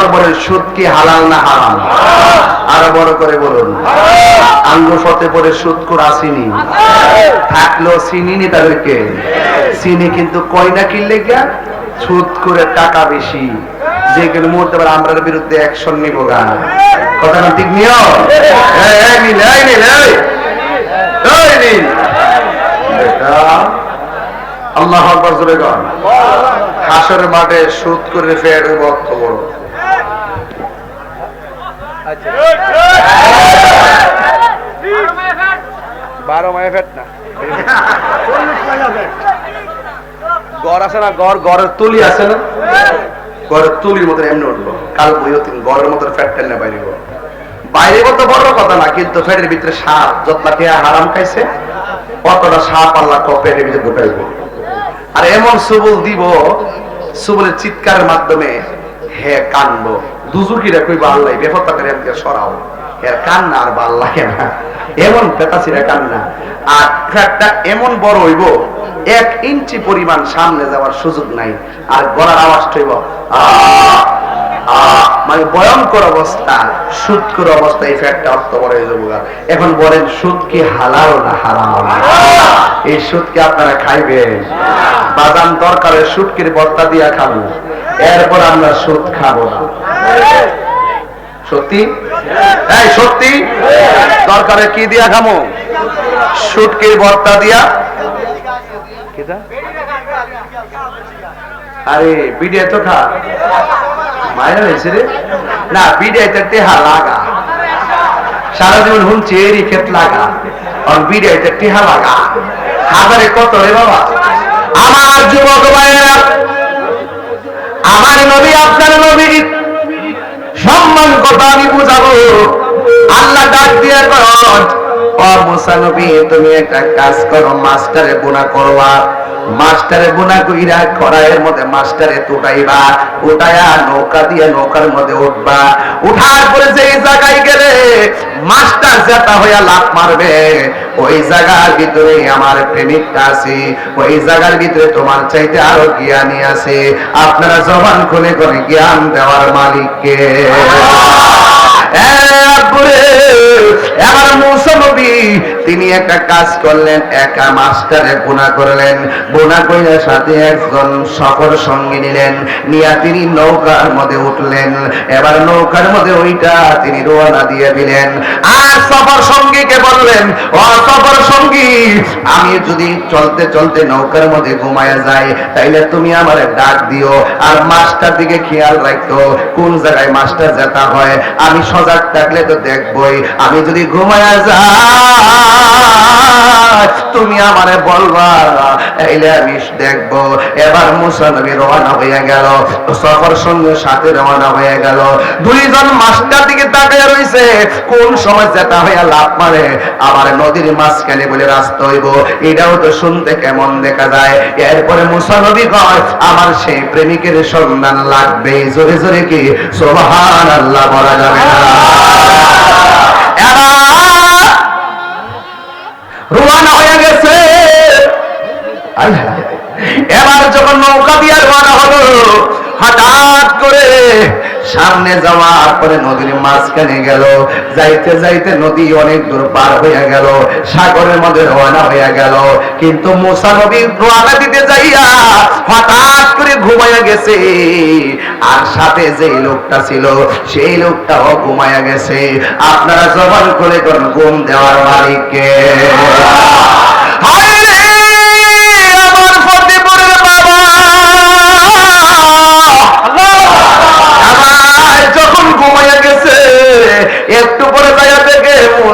এখন বলেন সুদ কি হালাল না হারাম? আরও বড় করে বলুন। আঙ্গুর ফতে পরে সুদ করে আসিনি থাকলেও চিনি তাদেরকে? চিনি কিন্তু কয়না কিনলে গিয়া? সুদ করে টাকা বেশি। যে কোনো মুহূর্তে আবার আমরা বিরুদ্ধে অ্যাকশন নিব গা। কথা না ঠিক নিও আল্লাহ হাসরের মাঠে সুদ করে ফের বড় বারো মায়ে না। গড় আছে না? গড়, গড়ের তুলি আছে না? গড়ের তুলির মতন এমনি কাল তিন গড়ের মতন ফ্যাট টেনে বাইরে বাইরে তো বড় কথা না, কিন্তু ফ্যাটের ভিতরে সাপ, যতটা হারাম খাইছে অতটা সাপ আল্লাহ পেটের ভিতরে ঢুকাইব। আর এমন সুবল দিব, সুবলের চিৎকারের মাধ্যমে হে কানবো। করে সরাও। এর কান্না আর ভালো লাগে এমন কান্না। এমন বড় হইব, এক ইঞ্চি পরিমাণ সামনে যাওয়ার সুযোগ নাই। আর গলার আওয়াজ মানে ভয়ঙ্কর অবস্থা সুদ করে অবস্থা, এই ফ্যাটটা অর্থ বড় হয়ে যাব এখন বলেন সুদ কি হালাল না হারাম? এই সুদ কি আপনারা খাইবেন? বাদাম দরকারের সুটকির বর্তা দিয়া খাব? এরপর আমরা সুদ খাব না। সত্যি? এই সত্যি? দরকারে কি দিয়া খামো? সুটকির বর্তা দিয়া? আরে বিডিয়া তো খা। মায়ের হয়েছে টেহা লাগা। লাগা। আর টেহা লাগা। হাজারে কত রে বাবা? আমার যুবক ভাইয়েরা আমার নবী, আপনার নবী, সম্মান আমি বুঝাবো। আল্লাহ ডাক দিয়ে কর ও মুসা নবী, তুমি একটা কাজ করো মাস্টারে গুণা করবা। মাস্টারে গুণা কইরা কড়াইয়ের মধ্যে মাস্টারে তুটাইবা উঠাইয়া নৌকা দিয়ে নৌকার মধ্যে উঠবা। উঠার পরে যেই জায়গায় গেলে মাস্টার জেতা হইয়া লাভ মারবে। ওই জায়গার ভিতরে আমার প্রেমিকটা আছে, ওই জায়গার ভিতরে তোমার চাইতে আরও জ্ঞানী আছে। আপনারা জবান খুলে করে জ্ঞান দেওয়ার মালিককে। তিনি একটা কাজ করলেন, একা মাস্টারে বোনা করলেন। বোনা কইলে সাথে একজন সফর সঙ্গে নিলেন, নিয়া তিনি নৌকার মধ্যে উঠলেন। এবার নৌকার মধ্যে ওইটা তিনি রোয়ানা দিয়ে দিলেন। আর সফর সঙ্গীকে বললেন, ও সফর সঙ্গী, আমি যদি চলতে চলতে নৌকার মধ্যে ঘুমায় যাই, তাইলে তুমি আমার ডাক দিও। আর মাস্টার দিকে খেয়াল রাখতো কোন জায়গায় মাস্টার যেতা হয়, আমি সজাগ থাকলে তো দেখবই। আমি যদি ঘুমায় যাই, তুমি আমারে বলবা, তাইলে আমি দেখব। এবার মুসা নবী রওনা হয়ে গেল। সফর সঙ্গে সাথে রওনা হয়ে গেল। দুইজন মাস্টার দিকে তাকিয়ে রইছে। কোন সময় যেটা হইয়া লাভ মারে আবার নদীর মাঝখানে বলে রাস্তা হইব। এটাও তো শুনতে কেমন দেখা যায়। এরপরে মুসা নবী কয়, আমার সেই প্রেমিকের সন্ধান লাগবে জোরে জোরে কি? সোহান আল্লাহ বলা যাবে না। রোয়ানা হয়ে গেছে। এবার যখন নৌকা দিয়ে রওনা হলো হঠাৎ করে সামনে যাওয়ার পরে নদীর মাঝখানে গেল। যাইতে যাইতে নদী অনেক দূর পার হয়ে গেল। সাগরের মধ্যে রওনা হয়ে গেল। কিন্তু মুসা নবী রওনা দিতে যাইয়া হঠাৎ করে ঘুমাইয়া গেছে। আর সাথে যে লোকটা ছিল, সেই লোকটাও ঘুমাইয়া গেছে। আপনারা জবান করে কোন ঘুম দেওয়ার মালিককে।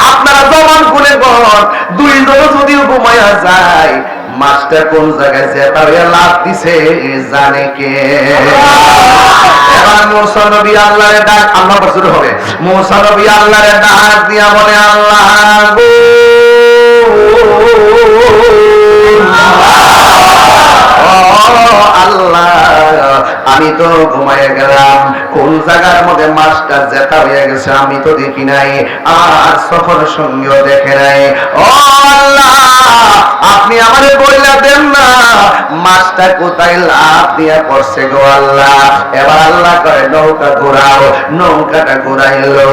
আপনারা জমান খুলে ঘর দুইজন যদিও ঘুমাইয়া যায় মাছটা কোন জায়গায় জেতা হইয়া লাভ দিছে জানে কে? ডাক দিয়া বলে, আল্লাহ গো। আল্লাহ। আমি তো ঘুমাইয়া গেলাম। কোন জায়গার মধ্যে মাছটা জেতা হয়ে গেছে আমি তো দেখি নাই, আর সফর সঙ্গেও দেখে নাই। ও আপনি আমারে বইলা দেন না। মাছটা কোথায় লাভ দিয়া পড়ছে গো আল্লাহ। এবার আল্লাহ করে, নৌকা ঘোরাও, নৌকাটা ঘোরাইলো।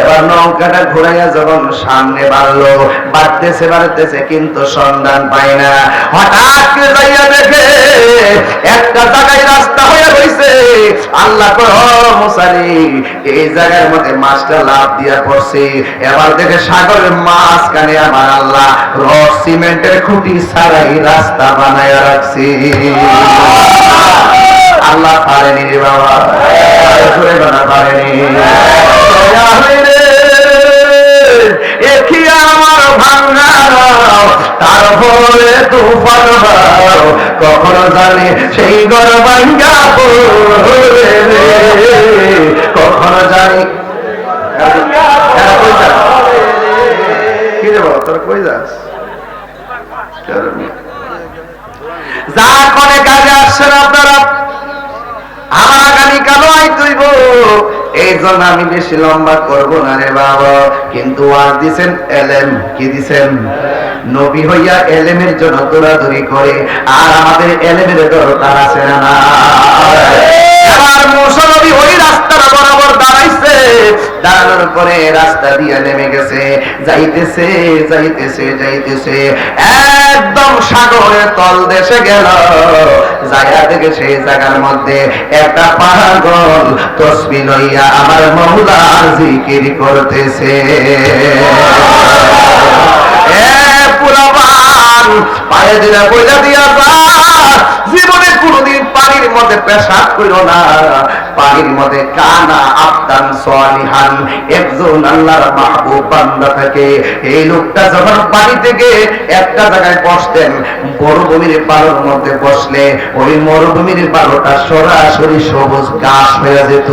এবার নৌকাটা ঘোরাইয়া যখন সামনে বাড়লো, বাড়তেছে বাড়তেছে কিন্তু সন্ধান পায় না। হঠাৎ যাইয়া দেখে একটা জায়গায় রাস্তা হয়ে রইছে। আল্লাহ মুসারি, এই জায়গার মধ্যে মাছটা লাভ দিয়া পড়ছে। এবার দেখে সাগরের মাঝখানে আমার আল্লাহ রড সিমেন্টের খুঁটি ছাড়াই রাস্তা বানায় রাখছি। আল্লাহ পারেনি রে বাবা। পারেনি। আমার ভাঙা? তারপরে তুফান কখনো জানি সেই ঘর ভাঙ্গা কখনো জানি? কি বাবা, তোরা কই যাস? যা করে কাজে আসছেন আপনারা? আমার আই তুইব। এই জন্য আমি বেশি লম্বা করব না রে বাবা। কিন্তু আর দিছেন এলেম, কি দিছেন? নবী হইয়া এলেমের জন্য দৌড়াদৌড়ি করে, আর আমাদের এলেমের দরকার আছে না এবার মুসা ওই রাস্তাটা বরাবর দাঁড়াইছে। দাঁড়ানোর পরে রাস্তা দিয়ে নেমে গেছে। যাইতেছে যাইতেছে যাইতেছে। একদম সাগরের তল দেশে গেল। জায়গা থেকে সেই জায়গার মধ্যে একটা পাগল তসবি লইয়া আমার জিকির করতেছে। পায়ে দিলে দিয়া যা, জীবনে কোনোদিন পানির মধ্যে পেশাব কইরো না। পানির মধ্যে কানা আফতান সালিহান। একজন আল্লাহর মাহবুব বান্দা থাকে। এই লোকটা যখন পানি থেকে একটা জায়গায় বসতেন, মরুভূমির পালোর মধ্যে বসলে, ওই মরুভূমির পালোটা সরাসরি সবুজ ঘাস হয়ে যেত।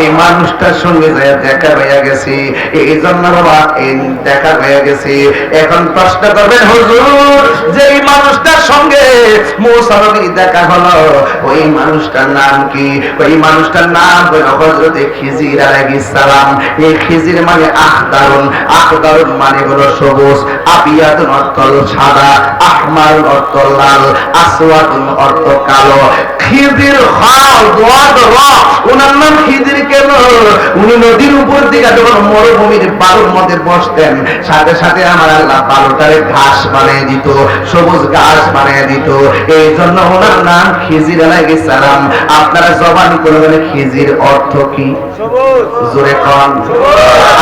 এই মানুষটার সঙ্গে যে দেখা হয়ে গেছি, এই জন্য বাবা দেখা হয়ে গেছি। এখন প্রশ্ন করবেন, হুজুর যে এই মানুষটার সঙ্গে মূসা দেখা হলো, ওই মানুষটার নাম কি? ওই মানুষটার নাম হলো হযরতে খিজির আলাইহিস সালাম। এই খিজির মানে আখদারুন। আখদারুন মানে হলো সবুজ, আবিয়াতুন অর্থ সাদা আহমার অর্থ লাল আসওয়াদুন অর্থ কালো। খিজির খাল দোয়াদ র ওনার নাম খিজির কেন? উনি নদীর উপর দিকে যখন মরুভূমির বালুর মধ্যে বসতেন, সাথে সাথে আমার আল্লাহ বালুটারে ঘাস বানিয়ে দিত, সবুজ ঘাস বানিয়ে দিত। এই জন্য ওনার নাম খিজির আলাইহিস সালাম। আপনারা জবান করবেন খিজির অর্থ কি? জোরে কন।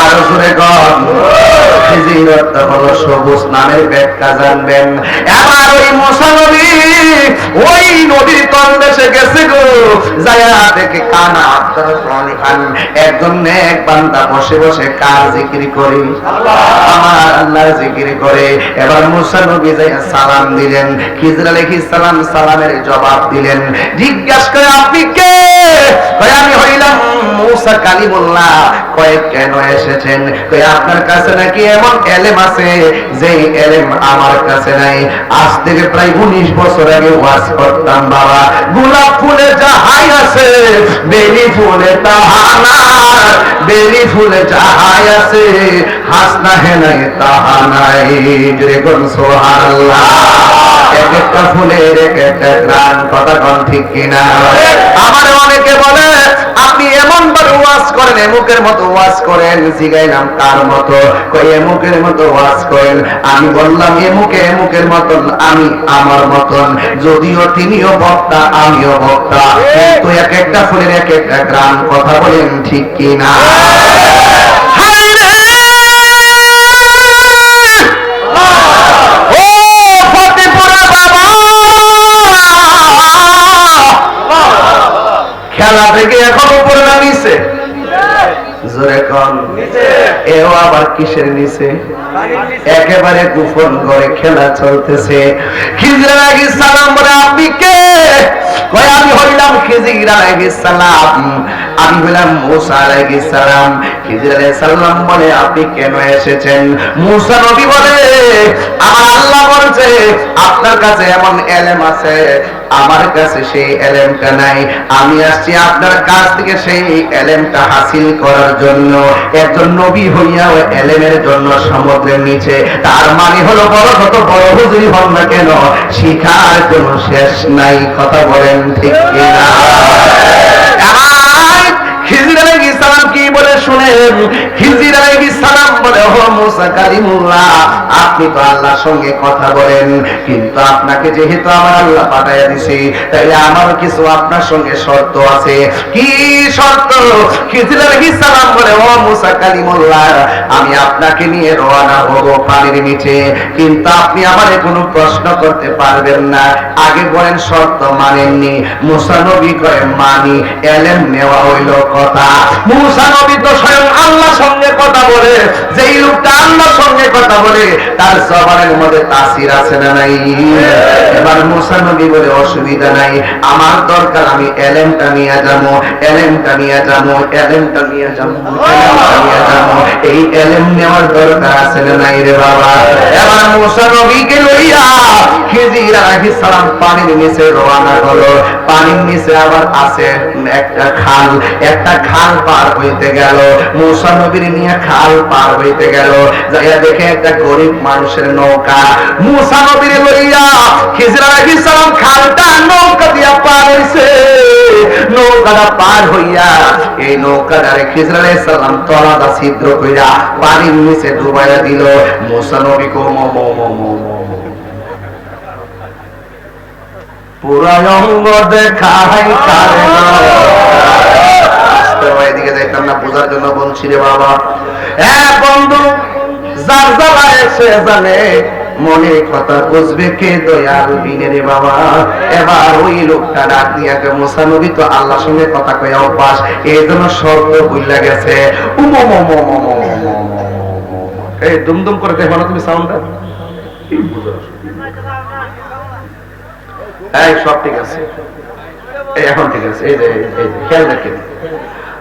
আরও জোরে কন। খিজির অর্থ হলো সবুজ নামের ব্যাখ্যা জানবেন। এবার ওই মুসা নবী ওই নদীর তলদেশে গেছে গো। যায়া দেখে কানা সালাম দিলেন, খিজর আলাইহিস সালাম সালামের জবাব দিলেন, জিজ্ঞাসা করে আপনি কে? আমি হইলাম মুসা কালিমুল্লাহ। কয়, কেন এসেছেন? আপনার কাছে নাকি এমন এলেম আছে যে এলেম আমার কাছে নাই। আজ থেকে প্রায় উনিশ বছর আগে ওয়াজ করতাম, বাবা। গোলাপ ফুলে যাহাই আছে বেলি ফুলে তাহানার বেলি ফুলে চাহাই আছে, হাসনা হেনাই তাহা নাই জোরে কোন এক একটা ফুলের এক একটা গ্রাম, কথা কন ঠিক কিনা? আমার অনেকে বলে, আপনি এমন বার ওয়াজ করেন, এমুকের মতো ওয়াজ করেন, জিগাইলাম কার মতো। কই, এমুকের মতো ওয়াজ করেন, আমি বললাম, এমুকে, এমুকের মতন আমি আমার মতন। যদিও তিনিও বক্তা, আমিও বক্তা। কিন্তু এক একটা ফুলের এক একটা গ্রাম, কথা বলেন ঠিক কিনা? খেলা থেকে এখন উপরে নামিয়েছে। জোরে কন এও আবার কিসের নিচে? একেবারে গোপন করে খেলা চলতেছে। খিজির আলাইহিস সালাম বলে আপনি কে? কয় আমি হইলাম খিজিরা সালাম। আমি হইলাম মুসা আলাইহিস সালাম খিজির আলাইহিস সালাম বলে আপনি কেন এসেছেন? মুসা নবী বলে, আমার আল্লাহ বলছে, আপনার কাছে এমন এলেম আছে, আমার কাছে সেই এলেমটা নাই। আমি আসছি আপনার কাছ থেকে সেই এলেমটা হাসিল করার জন্য। একজন নবী হইয়া ওই এলেমের জন্য সমুদ্রের নিচে। তার মানে হলো, বড় কত বড় হুজুরি হন না কেন? শিখার কোনো শেষ নাই, কথা বলেন ঠিক কিনা? খিলগালে গিয়েছিলাম শুনেন সালাম বলে? ও মুসা কালিমুল্লাহ আপনি তো আল্লাহর সঙ্গে কথা বলেন, কিন্তু আপনাকে যেহেতু আমার আল্লাহ দিছি, তাইলে কিছু আপনার সঙ্গে শর্ত আছে। কি শর্ত? সালাম বলে? ও মুসা কালিমুল্লাহ আমি আপনাকে নিয়ে রওনা হব পানির নিচে, কিন্তু আপনি আমারে কোনো প্রশ্ন করতে পারবেন না। আগে বলেন, শর্ত মানেননি। মুসা নবী মানি এলেম নেওয়া হইল কথা। মুসা নবী তো স্বয়ং আল্লাহর সঙ্গে কথা বলে, যেই লোকটা আল্লাহর সঙ্গে কথা বলে, তার জবানের মধ্যে তাসির আছে না নাই? এবার মুসা নবী বলে, অসুবিধা নাই, আমার দরকার, আমি এলেমটা নিয়ে যাব, এলেমটা নিয়ে যাব, এলেমটা নিয়ে যাব এই এলেম নেওয়ার দরকার আছে না নাই রে বাবা? এবার মুসা নবীকে লইয়া সালাম পানির নিচে পানির নিচে আবার আছে একটা খাল একটা খাল পার হইতে গেল। মুসা নবীর নিয়ে খাল পার হইতে গেল। যাইয়া দেখে একটা গরিব মানুষের নৌকা। মুসা নবীর লইয়া খিজির আলাইহিস সালাম খালটা নৌকা দিয়া পার হইছে। নৌকাটা পার হইয়া এই নৌকাটারে খিজির আলাইহিস সালাম তলাটা ছিদ্র কইরা পানির নিচে ডুবাইয়া দিল। নবী কো, মো মো মো কারে হ্যাঁ আল্লাহ সঙ্গে কথা কয়ে অভ্যাস এই জন্য শর্ত বুঝলা গেছে। এই দুমদুম করে দেখো না তুমি সাউন্ড এই সব ঠিক আছে। এখন ঠিক আছে। এই যে এই যে, খেয়াল রাখি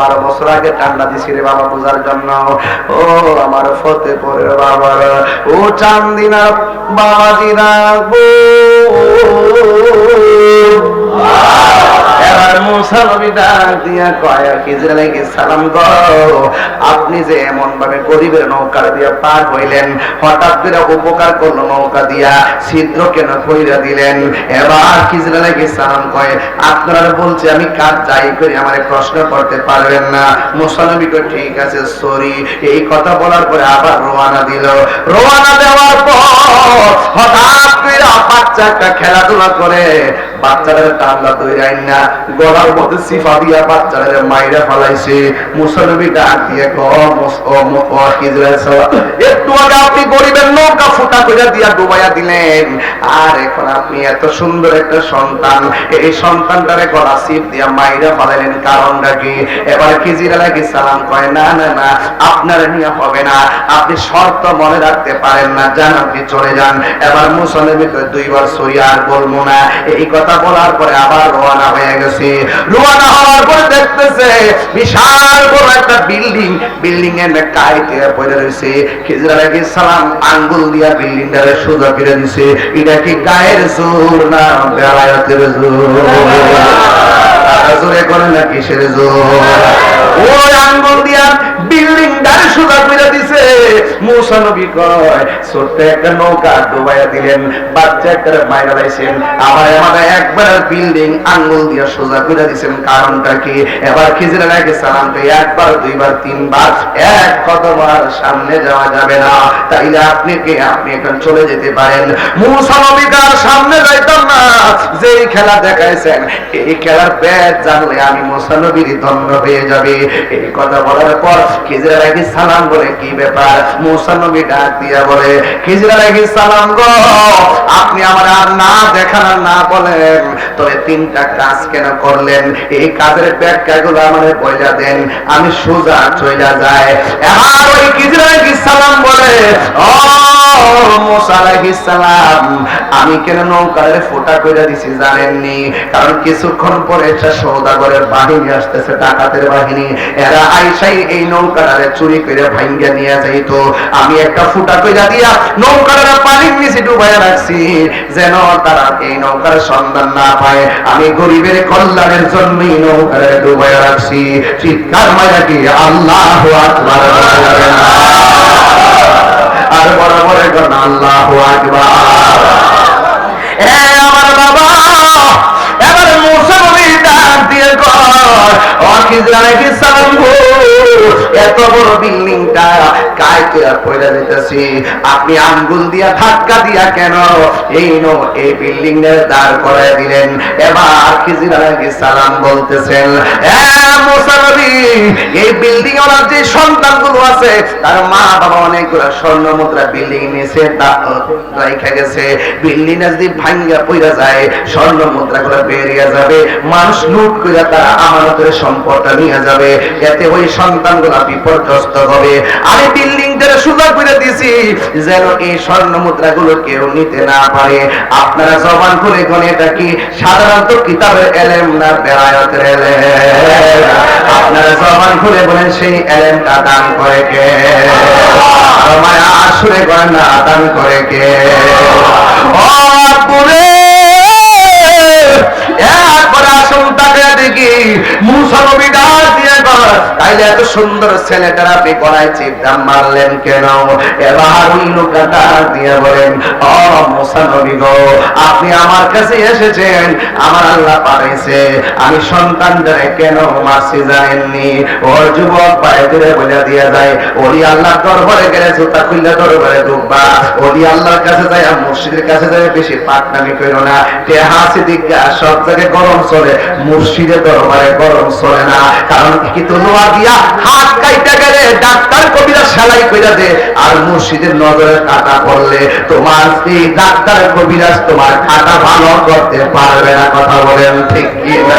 বারো বছর আগে ঠান্ডা দিছি রে বাবা বোঝার জন্য। ও আমার ফতে পরে বাবার ও চান্দিনা বাবাজিরা গো। দিয়া সালাম গো। আপনি যে এমন ভাবে গরিবের নৌকা দিয়া পার হইলেন, হঠাৎ করে উপকার করল নৌকা দিয়া, ছিদ্র কেন কইরা দিলেন? এবার সালাম কয়, আপনারা বলছে, আমি কাজ যাই করি আমারে প্রশ্ন করতে পারবেন না। মুসা কয়, ঠিক আছে, সরি। এই কথা বলার পরে আবার রওনা দিল। রওনা দেওয়ার পর হঠাৎ করে বাচ্চা একটা খেলাধুলা করে বাচ্চাদের টান্ডা দইরাই না। গলার মধ্যে সিফা দিয়া বাচ্চাদের মাইরা ফলাইছে। মুসলবি ডাক দিয়ে একটু আগে আপনি গরিবের নৌকা ফুটা করে দিয়া ডুবাইয়া দিলেন। আর এখন আপনি এত সুন্দর একটা সন্তান, এই সন্তানটারে গলা সিপ দিয়া মাইরা ফলাইলেন কারণটা কি? এবার খিজির আলাইহিস সালাম কয়, না না না, আপনার নিয়ে হবে না। আপনি শর্ত মনে রাখতে পারেন না, যান আপনি চলে যান। এবার মুসলবি দুইবার সই আর বলব না। এই কথা বলার পরে আবার রওনা হয়ে গেছে। রওনা হওয়ার পরে দেখতেছে বিশাল বড় একটা বিল্ডিং। বিল্ডিং এর কাইতে পড়ে রয়েছে খিজর আলাইহিস সালাম আঙ্গুল দিয়া বিল্ডিংটারে সোজা ফিরে দিছে। এটা কি গায়ের জোর না বেলায়েতের জোর? জোরে করে না কিসের জোর? ওই আঙ্গুল দিয়া বিল্ডিং ডারে সোজা করে দিছে। মুসা নবী কয়, ছোট্ট একটা নৌকা ডুবাইয়া দিলেন, বাচ্চা একটা মাইরা লাইছেন। আবার আমাদের একবার বিল্ডিং আঙ্গুল দিয়ে সোজা করে দিছেন। কারণটা কি? এবার খিজির আলাইহিস সালামকে একবার, দুইবার, তিনবার, এক কতবার সামনে যাওয়া যাবে না। তাইলে আপনি কে? আপনি এখন চলে যেতে পারেন। মুসা নবী তার সামনে যাইতাম না। যেই খেলা দেখাইছেন, এই খেলার ব্যাট জানলে আমি মুসা নবীর ধন্য হয়ে যাবে। এই কথা বলার পর খিজির সালাম বলে, কি ব্যাপার? নবী ডাক দিয়া বলে সালাম গো, আপনি আমার আর না দেখান না বলেন। তবে তিনটা কাজ কেন করলেন? এই কাজের দেন। আমি সোজা চইলা যায় এবার ওই সালাম বলে, ও আলাইহিস সালাম, আমি কেন নৌকারে ফোটা কইরা দিছি জানেননি? কারণ কিছুক্ষণ পরে একটা সৌদাগরের বাহিনী আসতেছে ডাকাতের বাহিনী। এরা আইসাই এই নৌকাটারে চুরি করে নিয়ে আমি একটা ফুটা দিয়া নৌকাটা পানির নিচে ডুবাইয়া রাখছি, যেন তারা এই নৌকার সন্ধান না পায়। আমি গরিবের কল্যাণের জন্যই নৌকারে ডুবাইয়া রাখছি। চিৎকার মায়া কি আল্লাহ আকবার? আর বড় বড় আল্লাহ আকবার। আমার বাবা, এবার দিয়ে কর সালাম গো এত বড় বিল্ডিংটা কায় কইরা পয়রা যাইতাছি আপনি আঙ্গুল দিয়া ধাক্কা দিয়া কেন? এই নো, এই বিল্ডিং এর দাঁড় করায় দিলেন। এবার খিজর আলাইহিস সালাম বলতেছেন এই বিল্ডিং ওনার যে সন্তানগুলো আছে, তার মা বাবা অনেকগুলো স্বর্ণ মুদ্রা বিল্ডিং নিচে রাইখা গেছে। বিল্ডিং যদি ভাঙ্গা পইরা যায়, স্বর্ণ মুদ্রা গুলো বেরিয়ে যাবে। মানুষ লুট করে তারা আমানতের সম্পদটা নিয়ে যাবে। এতে ওই সন্তানগুলো বিপর্যস্ত হবে। আমি বিল্ডিং থেকে সুযোগ করে দিছি, যেন এই স্বর্ণ মুদ্রা গুলো কেউ নিতে না পারে। আপনারা জবান করে গনে এটা কি? সাধারণত কিতাবের এলেম না বেড়ায়তের এলেম? আপনারা জবান খুলে বলেন, সেই এলেমটা দান করে কে? তোমায় আসলে করে না দান করে কে? ও পুরে একবার আসুন তাকে দেখি। মুসা দিয়ে তাইলে এত সুন্দর ছেলেটার আপনি গলায় চিপটা মারলেন কেন? এবার দিয়ে বলেন, ও মুসা আপনি আমার কাছে এসেছেন, আমার আল্লাহ পাঠাইছে। আমি সন্তানটারে কেন মারছি জানেননি? ওর যুবক বাইরে বলে দিয়ে যায়, ওলি আল্লাহ দরবারে গেলে জুতা খুললে দরবারে ঢুকবা। ওলি আল্লাহর কাছে যায় আর মুর্শিদের কাছে যায় বেশি পাকনামি করো না। টেহা সিদ্দিকা সব জায়গায় গরম চলে, মুর্শিদের দরবারে গরম চলে না। কারণ কি তো লোয়া ডাক্তার সেলাই আর তোমার ডাক্তার কবিরাজ তোমার কাটা ভালো করতে পারবে না, কথা বলেন ঠিক কি না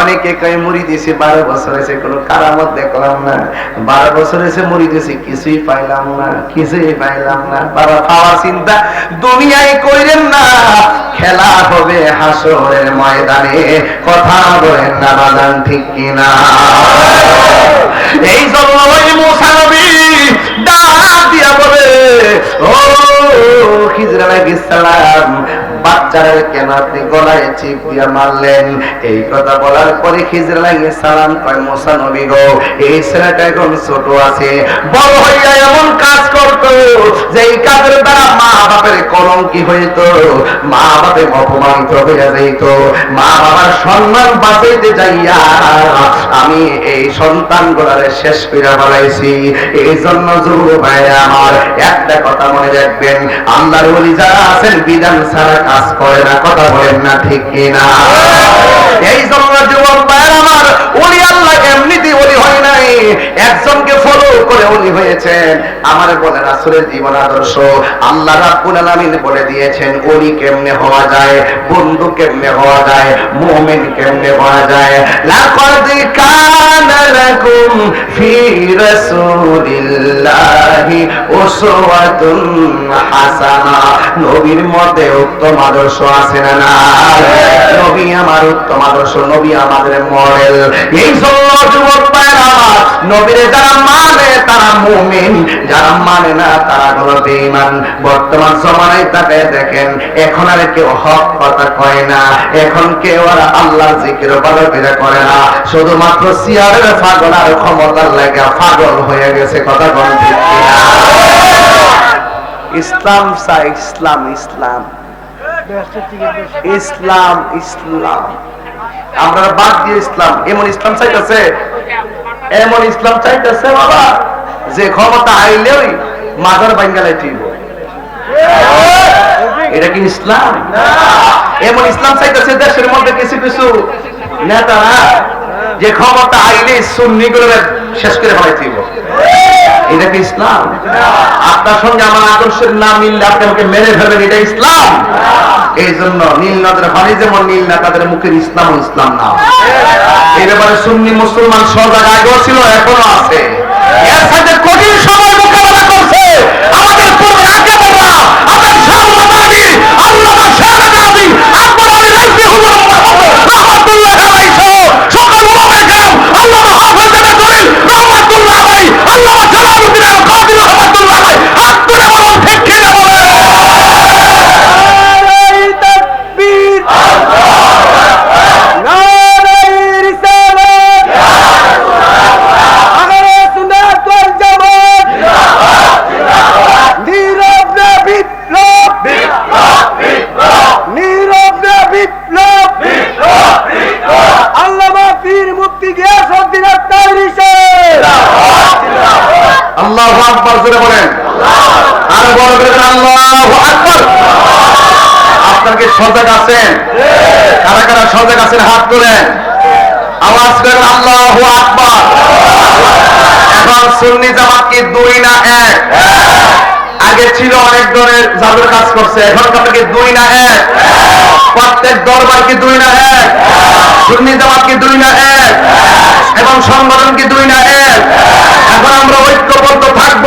অনেকে কয়, মুড়ি দিয়েছে, বারো বছর এসে কোনো কারামত দেখলাম না। বারো বছর এসে মুড়ি দিয়েছে, কিছুই পাইলাম না, কিছুই পাইলাম না। বাবা, পাওয়া চিন্তা, দুনিয়ায় কইরেন না, খেলা হবে হাসরের ময়দানে। কথা বলেন না বাদান ঠিক কিনা? এই জন্য ওই মুসানবী ডাক দিয়া বলে, ও খিজর সালাম বাচ্চারা কেন গলায় চিপ দিয়া মারলেন? এই কথা বলার পরে আলাইহিস সালাম কয় নবী গো, এই ছেলেটা এখন ছোট আছে, বড় হইয়া এমন কাজ যে এই কাজের দ্বারা মা বাপের মা অপমানিত হইয়া যাইত মা বাবার সম্মান বাঁচাইতে যাইয়া আমি এই সন্তান গুলারে শেষ করে বলাইছি এই জন্য যুব ভাইরা আমার একটা কথা মনে রাখবেন, আল্লাহর ওলি যারা আছেন, বিধান ছাড়া কাজ করে না, কথা বলেন না, ঠিক কিনা? এই জন্য যুবক ভাইরা আমার ওলি আল্লাহ এমনিতেই ওলি হয় নাই। একজনকে ফলো করে উনি হয়েছেন। আমার বলে, রাসূলের জীবন আদর্শ। আল্লাহ রাব্বুল আলামিন বলে দিয়েছেন ওলি কেমনে হওয়া যায়, বন্ধু কেমনে হওয়া যায়, মুমিন কেমনে হওয়া যায়? লাকাদ কানা লাকুম ফি রাসূলিল্লাহি উসওয়াতুন হাসানা। নবীর মধ্যে উত্তম আদর্শ আছে না নবী আমার উত্তম আদর্শ, নবী আমাদের মডেল। এই জন্য যুবক ভাইয়েরা নবীরে যারা মানে তারা মুমিন, যারা মানে না তারা হলো বেঈমান। বর্তমান জমানায় তাকে দেখেন, এখন আর কেউ হক কথা কয় না। এখন কেউ আর আল্লাহর জিকির ভালো করে না। শুধুমাত্র সিয়ারের পাগল আর ক্ষমতার লাগে পাগল হয়ে গেছে, কথা কোন? ইসলাম চাই, ইসলাম ইসলাম। ইসলাম ইসলাম। আমরা বাদ দিয়ে ইসলাম। এমন ইসলাম চাইতেছে এমন ইসলাম চাইতেছে বাবা যে ক্ষমতা আইলেই মাজার বাঙ্গালাই ঠিক এটা কি ইসলাম? এমন ইসলাম চাইতেছে দেশের মধ্যে কিছু কিছু নেতারা যে ক্ষমতা আইলে সুন্নি গুলো শেষ করে ফেলাইছিল এটা ইসলাম? আপনার সঙ্গে আমার আদর্শের নাম মিললে আপনি আমাকে মেরে ফেলবেন, এটা ইসলাম। এই জন্য নীল নদের পানি যেমন নীল না, তাদের মুখের ইসলাম ইসলাম না। এই ব্যাপারে সুন্নি মুসলমান সজাগ আগেও ছিল, এখনও আছে। এর সাথে কঠিন সময় মোকাবেলা করছে আমাদের পূর্ব আকাদেররা আমাদের সামনাবাদী আল্লামা শাহনাবাদী আকবর আলী রাজবিহুল্লাহ রহমাতুল্লাহ আলাইহি সহ সকল উলামায়ে কেরাম আল্লামা হাফেজ জানা জলিল রহমাতুল্লাহ আলাইহি আল্লামা জালালউদ্দিন আল কাদের রহমাতুল্লাহ আলাইহি হাত তুলে বলুন ঠিক কিনা বলেন জোরে বলেন। আর বড় করে আপনারা কি সজাগ আছেন? কারা কারা সজাগ আছেন? হাত তোলেন। আওয়াজ করেন আল্লাহ আকবর। এখন সুন্নি জামাত কি দুই না এক? আগে ছিল অনেক ধরনের জাদুর কাজ করছে, এখন কি দুই না এক। প্রত্যেক দরবার কি দুই না এক? সুন্নি জামাত কি দুই না এক? এবং সংগঠন কি দুই না এক? এখন আমরা ঐক্যবদ্ধ থাকব।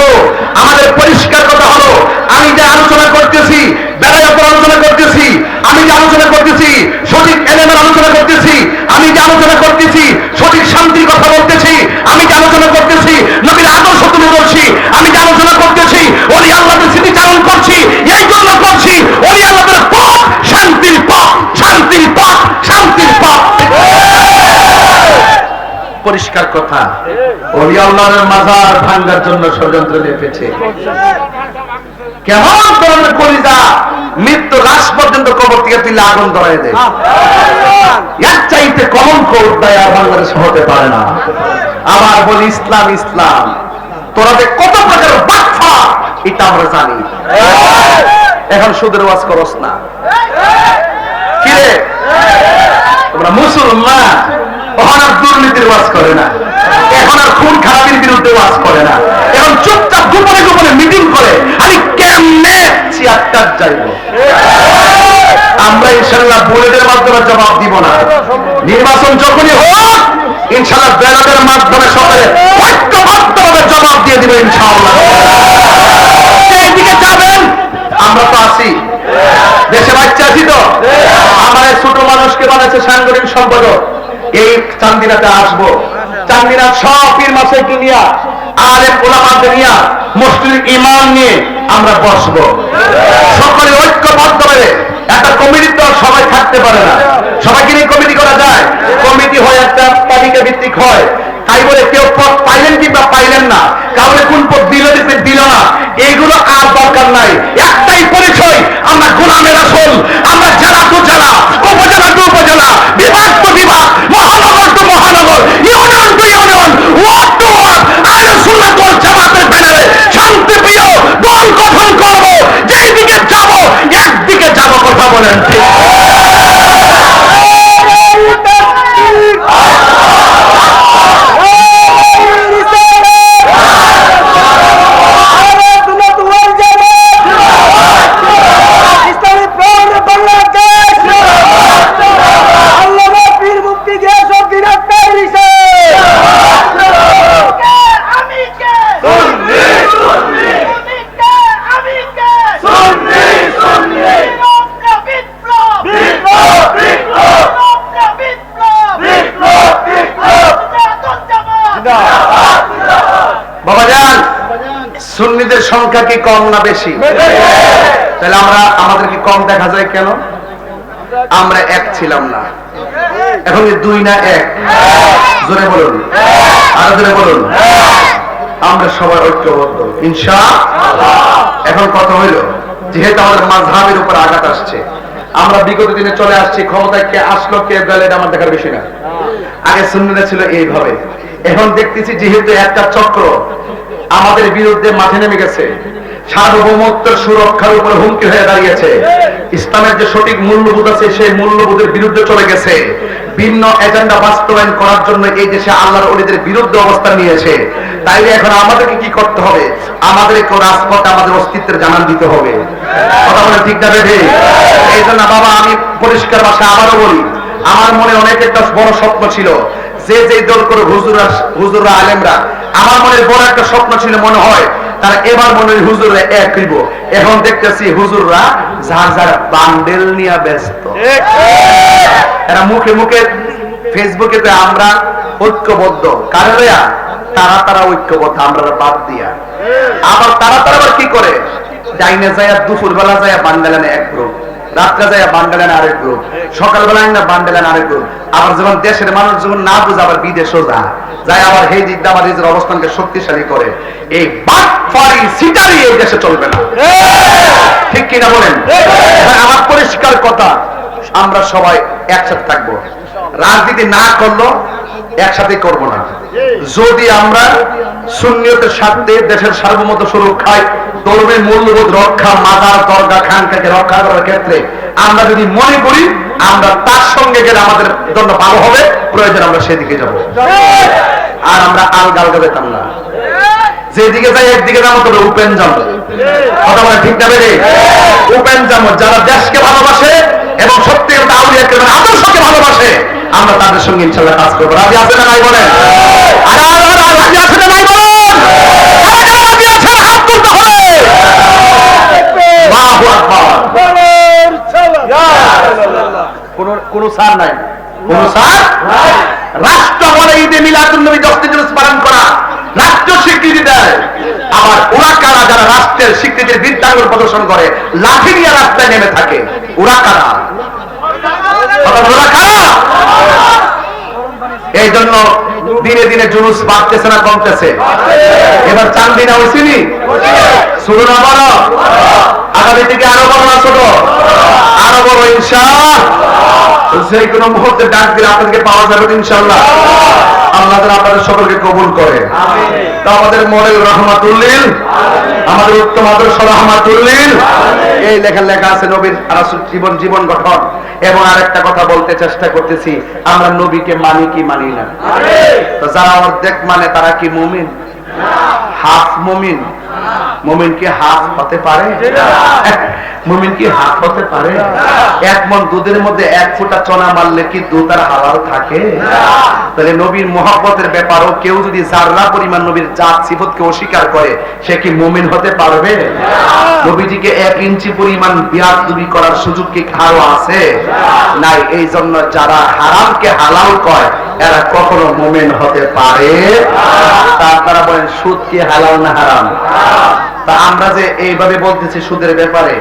আমাদের পরিষ্কার কথা হলো, আমি যে আলোচনা করতেছি উপর আলোচনা করতেছি, আমি যে আলোচনা করতেছি, সঠিক এলেমের আলোচনা করতেছি, আমি যে আলোচনা করতেছি পরিষ্কার কথা। ওলি মাজার ভাঙ্গার জন্য ষড়যন্ত্র লেপেছে কেমন ধরনের মৃত্যু লাশ পর্যন্ত কবর থেকে তুলে আগুন ধরাই দেয়। আর বাংলাদেশ হতে পারে না। আবার বলি, ইসলাম ইসলাম। তোরা যে কত প্রকার এটা আমরা জানি। এখন সুদের ওয়াজ করস না। কিরে তোমরা মুসলমান। তখন আর দুর্নীতির ওয়াজ করে না। এখন আর খুন খারাপির বিরুদ্ধে ওয়াজ করে না। এখন চুপচাপ গোপনে গোপনে মিটিং করে, আমি কেমনে চেয়ারটার যাইব? আমরা ইনশাল্লাহ বুলেটের মাধ্যমে জবাব দিব না। নির্বাচন যখনই হোক, ইনশাল্লাহ ব্যালটের মাধ্যমে সকালে ঐক্যবদ্ধভাবে জবাব দিয়ে দিব ইনশাআল্লাহ। এইদিকে যাবেন? আমরা তো আছি। দেশে বাচ্চা আছি তো? আমার ছোট মানুষকে বানাচ্ছে সাংগঠনিক সম্পাদক। এই চান্দিনাতে আসব। চান্দিনাথ সব পীর মাসে নিয়া আলেম ওলামাদের নিয়া মসজিদ ইমাম নিয়ে আমরা বসবো। সকলে ঐক্যবদ্ধ হয়ে একটা কমিটি তো সবাই থাকতে পারে না। সবাইকে নিয়ে কমিটি করা যায়? কমিটি হয় একটা তালিকা ভিত্তিক হয়। তাই বলে কেউ পদ পাইলেন কিংবা পাইলেন না কাউকে কোন পদ দিল দিতে দিল না এইগুলো আর দরকার নাই। একটাই পরিচয়, আমরা গোলামের আসল, আমরা জেলা টু জেলা, উপজেলা টু উপজেলা, বিভাগ টু বিভাগ মহানগর টু মহানগর union to union ward to ward আইন সুন্নাত ওয়াল জামাতের ব্যানারে শান্তি প্রিয় দল গঠন করব যেই দিকে যাব একদিকে যাব কথা বলেন ঠিক কম না বেশি? তাহলে আমরা, আমাদেরকে কম দেখা যায় কেন? আমরা এক ছিলাম না। এখন দুই না এক? জোরে বলুন। আরও জোরে বলুন। আমরা সবাই ঐক্যবদ্ধ। ইনশা এখন কথা হইল, যেহেতু আমাদের মাঝহাবের উপর আঘাত আসছে, আমরা বিগত দিনে চলে আসছি, ক্ষমতায় কে আসলো, কে গেলে আমার দেখার বিষয় না। আগে সুন্নিরা ছিল এইভাবে। এখন দেখতেছি যেহেতু একটা চক্র, আমাদের বিরুদ্ধে মাঠে নেমে গেছে। সার্বভৌমত্ব সুরক্ষার উপর হুমকি হয়ে দাঁড়িয়েছে। ইসলামের যে সঠিক মূল্যবোধ আছে, সেই মূল্যবোধের বিরুদ্ধে চলে গেছে। ভিন্ন এজেন্ডা বাস্তবায়ন করার জন্য এই দেশে আল্লাহর অলিদের বিরুদ্ধে অবস্থান নিয়েছে। তাই এখন আমাদেরকে কি করতে হবে? আমাদেরকে রাজপথে আমাদের অস্তিত্বের জানান দিতে হবে। কথা বলে ঠিক না বেঠে? এই জন্য বাবা, আমি পরিষ্কার ভাষায় আবারও বলি, আমার মনে অনেক একটা বড় স্বপ্ন ছিল। যে যে দল করে হুজুরা হুজুরা আলেমরা, আমার মনে বড় একটা স্বপ্ন ছিল, মনে হয় তারা এবার মনে হয় হুজুরে এক হইব। এখন দেখতেছি হুজুররা যার যার বান্ডেল নিয়ে ব্যস্ত। এরা মুখে মুখে ফেসবুকে আমরা ঐক্যবদ্ধ। কারণ তারা তারা ঐক্যবদ্ধ, আমরা বাদ দিয়া। আবার তারা তারা কি করে? ডাইনে যায় দুপুর বেলা যায় বান্ডেলানে এক গ্রুপ। রাত্রে যায় আরেক গ্রুপ সকালবেলা না আরেক গ্রুপ আবার যখন দেশের মানুষ যখন না বুঝে, আবার বিদেশও যায়। আবার আবার নিজের অবস্থানকে শক্তিশালী করে। এই সিটারি এই দেশে চলবে না। ঠিক কিনা বলেন? আমার পরিষ্কার কথা, আমরা সবাই একসাথে থাকব। রাজনীতি না করল একসাথে করব না। যদি আমরা সুন্নিয়তের স্বার্থে দেশের সার্বভৌমত্ব সুরক্ষায় ধর্মের মূল্যবোধ রক্ষা, মাদার, দরগা, খানকাকে রক্ষা করার ক্ষেত্রে আমরা যদি মনে করি, আমরা তার সঙ্গে গেলে আমাদের জন্য ভালো হবে, প্রয়োজন আমরা সেদিকে যাব। আর আমরা আলগা আলগা যেতাম না। যেদিকে যাই, একদিকে যাব, তবে উপেন যাব। কথা বলে ঠিক না বেরে উপেন যাব। যারা দেশকে ভালোবাসে এবং সত্যি আদর্শকে ভালোবাসে আমরা তাদের সঙ্গে ইনশাল্লাহ কাজ করব। রাজি আছে না নাই বলেন? আর আর আর আর রাজি আছে না নাই বলেন? কারা কারা রাজি আছেন হাত তুলতে হবে। কোন কোন সার নাই? কোন সার রাষ্ট্র বলে ঈদে মিলাদুল নবী দশটি পালন করা। রাষ্ট্র স্বীকৃতি দেয়। আবার ওরা কারা যারা রাষ্ট্রের স্বীকৃতির প্রদর্শন করে লাঠি নিয়ে রাস্তায় নেমে থাকে। ওরা কারা ওরা কারা এই জন্য দিনে দিনে জুলুস বাড়তেছে না কমতেছে। এবার চান না? হয়েছিনি শুরু না আগামী থেকে আরও বড় না ছোট? আরও বড় ইনশা সেই কোনো মুহূর্তে ডাক দিলে আপনাদেরকে পাওয়া যাবে ইনশাল্লাহ আল্লাহ আপনাদের সকলকে কবুল করে। তা আমাদের মডেল রহমাতুল্লিল আমাদের উত্তম আদর্শ রহমাতুল্লিল এই লেখা লেখা আছে নবীর রাসূল জীবন জীবন গঠন। এবং আরেকটা কথা বলতে চেষ্টা করতেছি আমরা নবীকে মানি কি মানি না। তো যারা অর্ধেক মানে তারা কি মুমিন? হাফ মুমিন। মুমিন কি হাত হতে পারে? মোমিন কি হাত হতে পারে? এক মন দুধের মধ্যে এক ফোঁটা চনা মারলে কি দুধ আর হালাল থাকে? তাহলে নবীর মহব্বতের ব্যাপারও কেউ যদি জাররা পরিমাণ নবীর জাত সিফতকে অস্বীকার করে, সে কি মুমিন হতে পারবে? নবীজিকে এক ইঞ্চি পরিমাণ বিয়াদ দুবি করার সুযোগ কি কারও আছে? নাই, এই জন্য যারা হারামকে হালাল কয়, এরা কখনো মুমিন হতে পারে। তারা বলেন, সুদ কি হালাল না হারাম? তা আমরা যে এইভাবে বলতেছি সুদের ব্যাপারে,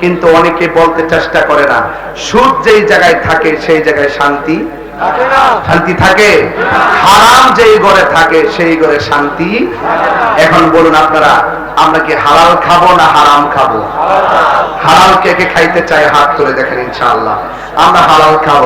কিন্তু অনেকে বলতে চেষ্টা করে না। সুদ যেই জায়গায় থাকে, সেই জায়গায় শান্তি শান্তি থাকে। হারাম যেই ঘরে থাকে সেই ঘরে শান্তি। এখন বলুন আপনারা আমরা কি হালাল খাব না হারাম খাব? হালাল কে কে খাইতে চাই হাত তুলে দেখেন ইনশাআল্লাহ। আমরা হালাল খাব।